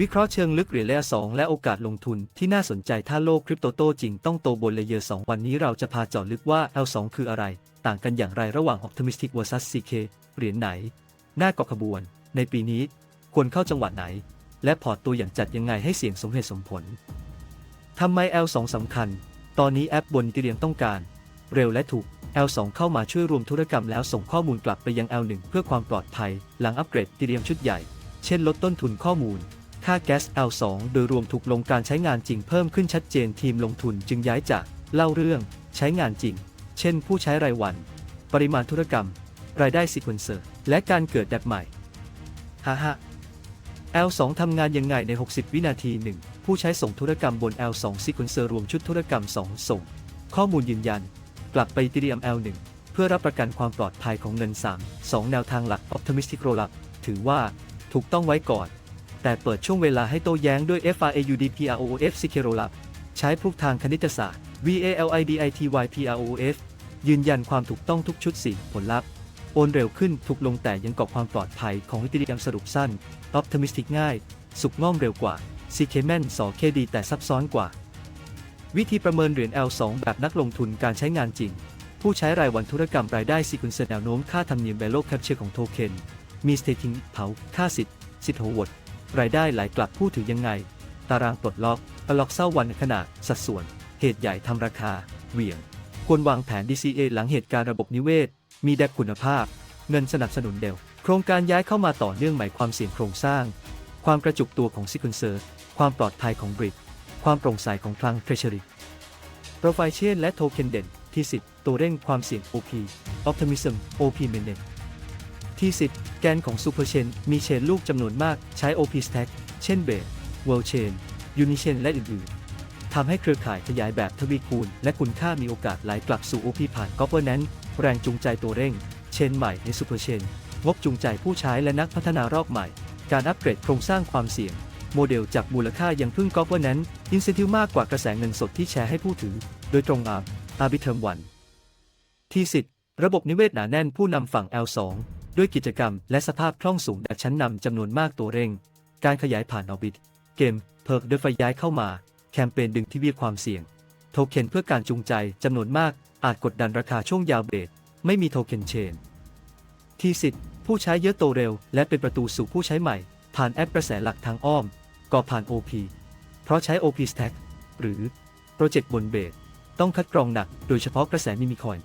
วิเคราะห์เชิงลึกเหรียญเลยสองและโอกาสลงทุนที่น่าสนใจถ้าโลกคริปโตโตจริงต้องโตบนเลเยอร์สวันนี้เราจะพาเจาะลึกว่า L2 คืออะไร ต่างกันอย่างไรระหว่าง Optimistic vs CK เหรียญไหน หน้าเกาะขบวน ในปีนี้ ควรเข้าจังหวะไหน และพอร์ตตัวอย่างจัดยังไงให้เสี่ยงสมเหตุสมผลทำไม L2 สำคัญ ตอนนี้แอปบนที่เรียมต้องการ เร็วและถูก L2 เข้ามาช่วยรวมธุรกรรมแล้วส่งข้อมูลกลับไปยัง L1 เพื่อความปลอดภัย หลังอัปเกรดทีเรียมชุดใหญ่ เช่น ลดต้นทุนข้อมูล ค่าแก๊ส L2 โดยรวมถูกลงการใช้งานจริงเพิ่มขึ้นชัดเจนทีมลงทุนจึงย้ายจาก เล่าเรื่อง ใช้งานจริง เช่นผู้ใช้รายวัน ปริมาณธุรกรรม รายได้ซีเควนเซอร์ และการเกิดแดบใหม่ฮ่าฮ่า L2 ทำงานยังไงใน 60 วินาที 1 ผู้ใช้ส่งธุรกรรมบน L2 Sequencer รวมชุดธุรกรรม 2 ส่ง ข้อมูลยืนยัน กลับไป Ethereum L1 เพื่อรับประกันความปลอดภัยของเงิน 3 2 แนวทางหลัก Optimistic Rollup ถือว่าถูกต้องไว้ก่อน แต่เปิดช่วงเวลาให้โต้แย้งด้วย FRAUDPROOF CK Rollup ใช้พลุกทางคณิตศาสตร์ VALIDITYPROOF ยืนยันความถูกต้องทุกชุดสี่ผลลัพธ์ โอนเร็วขึ้นถูกลงแต่ยังเกาะความปลอดภัยของวิธีกรรสรุปสั้น Optimistic ง่าย สุกง่อมเร็วกว่า CK แม่น 2K ดีแต่ซับซ้อนกว่า วิธีประเมินเหรียญ L2 แบบนักลงทุนการใช้งานจริง ผู้ใช้รายวันธุรกรรมรายได้ซีคุนเซแนวโน้มค่าธรรมเนียม Value Capture ของโทเค็นมี staking เผาค่าสิทธิ์สิทธิ์โหวต รายได้ไหลกลับผู้ถือยังไง ตารางปลดล็อกปล็อกเศร้าวันขนาด สัดส่วน เหตุใหญ่ทำราคา เหวี่ยง ควรวางแผน DCA หลังเหตุการณ์ระบบนิเวศ มีแดกคุณภาพ เงินสนับสนุนเดลโครงการย้ายเข้ามาต่อเนื่องใหม่ความเสี่ยงโครงสร้าง ความกระจุกตัวของซิค u นเซอร์ ความปลอดภัยของบริดความโปร่งใสของคลังเทร s u r y โปรไฟล์เชนและโทเค็นเด่นที่10ตัวเร่งความเสี่ยง OP Optimism OP m a n a g e ที่ 10 แกนของ Super Chain มีเชนลูกจำนวนมากใช้ OP Stack เช่น Base World Chain Unichain และอื่นๆทำให้เครือข่ายขยายแบบทวีคูณ และคุณค่ามีโอกาสไหลกลับสู่ OP ผ่าน Governance แรงจูงใจตัวเร่ง เชนใหม่ใน Super Chain งบจูงใจผู้ใช้และนักพัฒนารอบใหม่ การอัปเกรดโครงสร้างความเสี่ยง โมเดลจากมูลค่ายังพึ่ง Governance Incentive มากกว่ากระแสเงินสดที่แชร์ให้ผู้ถือ โดยตรงอาบ Arbitrum 1ที่10ระบบนิเวศหนาแน่นผู้นำฝั่ง L2 ด้วยกิจกรรมและสภาพคล่องสูงแบบชั้นนำจำนวนมากตัวเร่ง การขยายผ่านออบิท เกม เพิร์กโดยไฟย้ายเข้ามา แคมเปญดึงที่เวียความเสี่ยง โทเค็นเพื่อการจูงใจจำนวนมากอาจกดดันราคาช่วงยาวเบรดไม่มีโทเค็นเชน ที่10ผู้ใช้เยอะโตเร็ว และเป็นประตูสู่ผู้ใช้ใหม่ ผ่านแอปกระแสหลักทางอ้อมก่อผ่าน OP เพราะใช้ OP Stack หรือโปรเจกต์บนเบสต้องคัดกรองหนักโดยเฉพาะกระแสมิมิคอยน์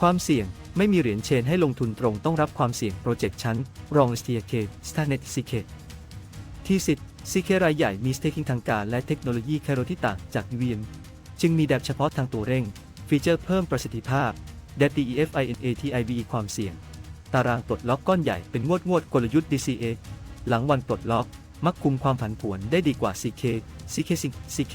ความเสี่ยง ไม่มีเหรียญเชนให้ลงทุนตรงต้องรับความเสี่ยงโปรเจกต์ชั้น รอง STK Starnet CK ที่10 CK รายใหญ่มี staking ทางการและเทคโนโลยีแคโรที่ต่างจาก UVM จึงมีแดบเฉพาะทางตัวเร่ง ฟีเจอร์เพิ่มประสิทธิภาพ d e b DEFINATIVE ความเสี่ยง ตารางปลดล็อกก้อนใหญ่เป็นงวดงวดกลยุทธ์ DCA หลังวันปลดล็อก มักคุมความผันผวนได้ดีกว่า CK CK CK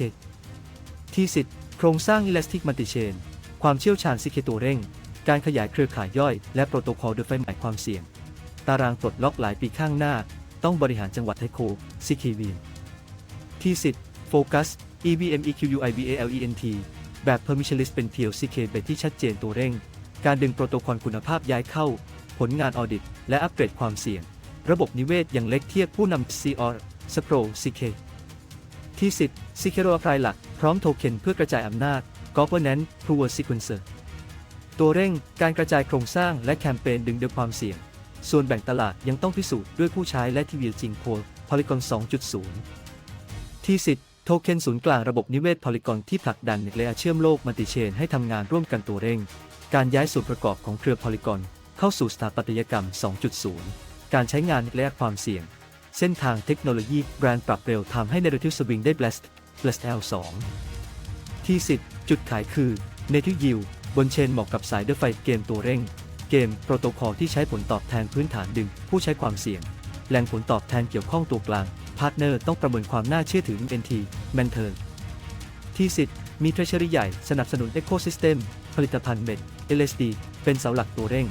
ที่10โครงสร้าง Elastic Multi-Chain ความเชี่ยวชาญ CK ตัวเร่ง การขยายเครือข่ายย่อย และโปรโตคอลโดยไฟหม่ความเสี่ยง ตารางปลดล็อกหลายปีข้างหน้า ต้องบริหารจังหวัดไทโค CKV ที่10 Focus EVM EQUIVALENT แบบ Permissionless เป็นเพียว CK แบบที่ชัดเจนตัวเร่ง การดึงโปรโตคอลคุณภาพย้ายเข้า ผลงานออดิต และอัปเกรดความเสี่ยง ระบบนิเวศอยังเล็กเทียบผู้นำ CR Scroll CK ที่ 10 Secure Apply หลัก พร้อมโทเค็นเพื่อกระจายอำนาจ Governance Proof Sequencer ตัวเร่งการกระจายโครงสร้างและแคมเปญดึงด้วยความเสี่ยง ส่วนแบ่งตลาดยังต้องพิสูจน์ด้วยผู้ใช้และทีวีจริงโพล Polygon 2.0 ที่10โทเค็นศูนย์กลางระบบนิเวศ Polygon ที่ผลักดันเนเลเชื่อมโลกมัลติเชนให้ทำงานร่วมกันตัวเร่ง การย้ายส่วนประกอบของเครือ Polygon เข้าสู่สถาปัตยกรรม 2.0 การใช้งานและความเสี่ยง เส้นทางเทคโนโลยีแบรนด์ปรับเร็วทำให้ Narrative Swing ได้ Blast Blast L2 ที่ 10 จุดขายคือ Native Yield บนเชนเหมาะกับสายเดอไฟเกมตัวเร่ง เกมโปรโตคอลที่ใช้ผลตอบแทนพื้นฐานดึง ผู้ใช้ความเสี่ยง แหล่งผลตอบแทนเกี่ยวข้องตัวกลาง พาร์ทเนอร์ต้องประเมินความน่าเชื่อถือ NT แมนเทอร์ที่10มีเทรเชอรี่ใหญ่สนับสนุน Ecosystem ผลิตภัณฑ์เม็ด LSD เป็นเสาหลักตัวเร่ง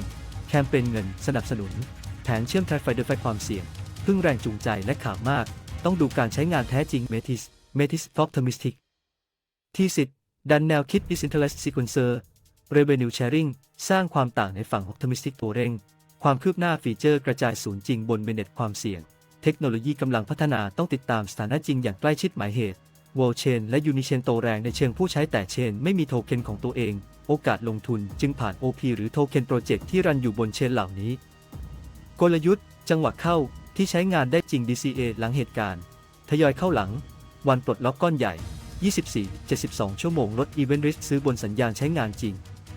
แคมเปญเงินสนับสนุน แผนเชื่อมทรายไฟเดอไฟความเสี่ยง พึ่งแรงจูงใจและข่าวมาก ต้องดูการใช้งานแท้จริง Metis Metis Optimistic ที่10ดันแนวคิด Decentralized Sequencer Revenue Sharing สร้างความต่างในฝั่ง Optimistic ตัวเร่ง ความคืบหน้าฟีเจอร์กระจายศูนย์จริงบนเบเน็ตความเสี่ยง เทคโนโลยีกำลังพัฒนาต้องติดตามสถานะจริงอย่างใกล้ชิดหมายเหตุ World Chain และ Unichain โตแรงในเชิงผู้ใช้แต่เชนไม่มีโทเค็นของตัวเอง โอกาสลงทุนจึงผ่าน OP หรือโทเค็นโปรเจกต์ที่รันอยู่บนเชนเหล่านี้ กลยุทธ์ จังหวะเข้าที่ใช้งานได้จริง DCA หลังเหตุการณ์ ทยอยเข้าหลัง วันปลดล็อกก้อนใหญ่ 24 72 ชั่วโมงลด Event Risk ซื้อบนสัญญาณใช้งานจริง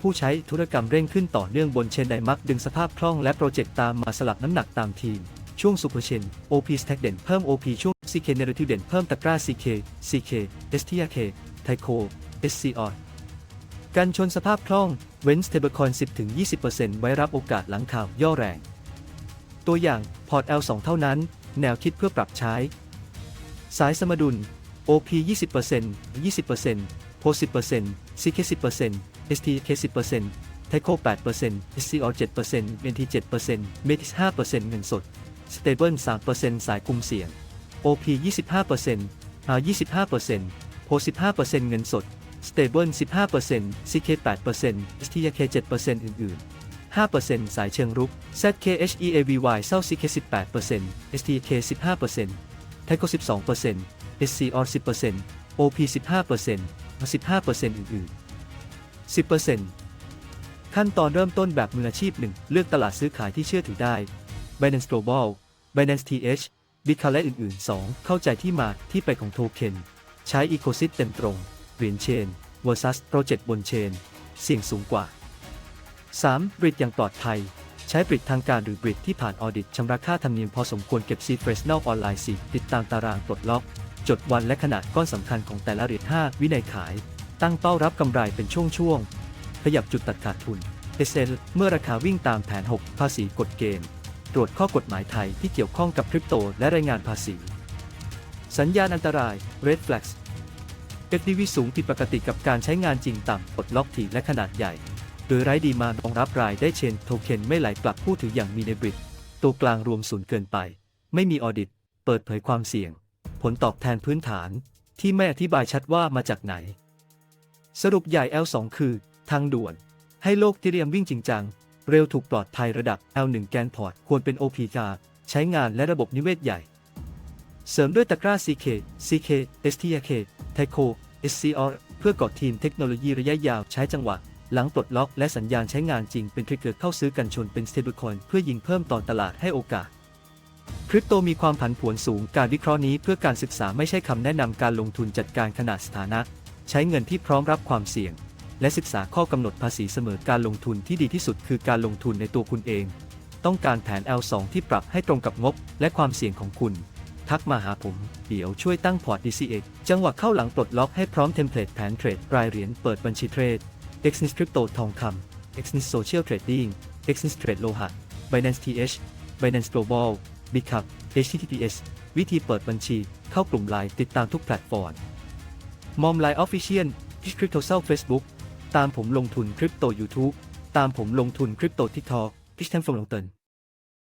ผู้ใช้ธุรกรรมเร่งขึ้นต่อเนื่องบนเชนไดมักดึงสภาพคล่องและโปรเจกต์ตามมาสลับน้ำหนักตามทีม ช่วง Super Chain OP Stack เด่นเพิ่ม OP ช่วง CK Narrative เด่นเพิ่มตะกร้า CK CK STRK Taiko SCR การชนสภาพคล่องเว้น Stablecoin 10-20%ไว้รับโอกาสหลังข่าวย่อแรง ตัวอย่างพอร์ต L2 เท่านั้น แนวคิดเพื่อปรับใช้ สายสมดุล OP 20% 20% PO 10% CK 10% STK 10% Taiko 8% SCR 7% NT 7% Metis 5%เงินสด Stable 3%สายคุมเสี่ยง OP 25% R 25% PO 15%เงินสด Stable 15% CK 8% STK 7%อื่นๆ5%สายเชิงรุก ZKHEAVY เศร้า CK 18% STK 15% Taiko 12% SCR 10% OP 15% 15%อื่นๆ 10%ขั้นตอนเริ่มต้นแบบมืออาชีพ 1 เลือกตลาดซื้อขายที่เชื่อถือได้ Binance Global Binance TH Bitcoin และอื่น ๆ 2. เข้าใจที่มาที่ไปของโทเค็น ใช้ Ecosystem ตรง เหรียญเชน versus โปรเจกต์บนเชน เสี่ยงสูงกว่า 3. บริดอย่างปลอดภัย ใช้บริดทางการหรือบริดที่ผ่านออดิตชำระค่าธรรมเนียมพอสมควรเก็บซีเฟรชแนลออนไลน์4ติดตามตารางปลดล็อก จดวันและขนาดก้อนสำคัญของแต่ละเหรียญ5วินัยขาย ตั้งเป้ารับกำไรเป็นช่วงๆ ขยับจุดตัดขาดทุน SL เมื่อราคาวิ่งตามแผน 6 ภาษีกฎเกณฑ์ ตรวจข้อกฎหมายไทยที่เกี่ยวข้องกับคริปโตและรายงานภาษี สัญญาณอันตราย Red Flags FDV สูงผิดปกติกับการใช้งานจริงต่ำปลดล็อกถี่และขนาดใหญ่ โดยไร้ดีมานด์รองรับรายได้เชนโทเค็นไม่ไหลกลับผู้ถืออย่างมีในบริดตัวกลางรวมศูนย์เกินไป ไม่มีออดิต เปิดเผยความเสี่ยง ผลตอบแทนพื้นฐาน ที่ไม่อธิบายชัดว่ามาจากไหน สรุปใหญ่ L2 คือ ทางด่วน ให้โลกที่เรียมวิ่งจริงจัง เร็วถูกปลอดภัยระดับ L1 แกนพอร์ตควรเป็น OPK ใช้งานและระบบนิเวศใหญ่ เสริมด้วยตะกร้า CK CK STK Taiko SCR เพื่อกอดทีมเทคโนโลยีระยะยาวใช้จังหวะ หลังปลดล็อกและสัญญาณใช้งานจริงเป็นทริกเกอร์เข้าซื้อกันชนเป็น stablecoin เพื่อยิงเพิ่มตอนตลาดให้โอกาสคริปโตมีความผันผวนสูงการวิเคราะห์นี้เพื่อการศึกษาไม่ใช่คำแนะนำการลงทุนจัดการขนาดสถานะ ใช้เงินที่พร้อมรับความเสี่ยง และศึกษาข้อกำหนดภาษีเสมอการลงทุนที่ดีที่สุดคือการลงทุนในตัวคุณเอง ต้องการแผน L2 ที่ปรับให้ตรงกับงบและความเสี่ยงของคุณ ทักมาหาผม เดี๋ยวช่วยตั้งพอร์ต DCA จังหวะเข้าหลังปลดล็อกให้พร้อมเทมเพลตแผนเทรดรายเหรียญเปิดบัญชีเทรด Exnis Crypto ทองคำ Exnis Social Trading Exnis Trade โลหะ Binance TH Binance Global Bicap HTTPS วิธีเปิดบัญชี เข้ากลุ่มไลน์ติดตามทุกแพลตฟอร์ม มอมไลน์ออฟฟิเชียลที่คริปโตเซลเฟซบุ๊กตามผมลงทุนคริปโตยูทูบตามผมลงทุนคริปโตทิกทอพิชแทมฟงลงเติน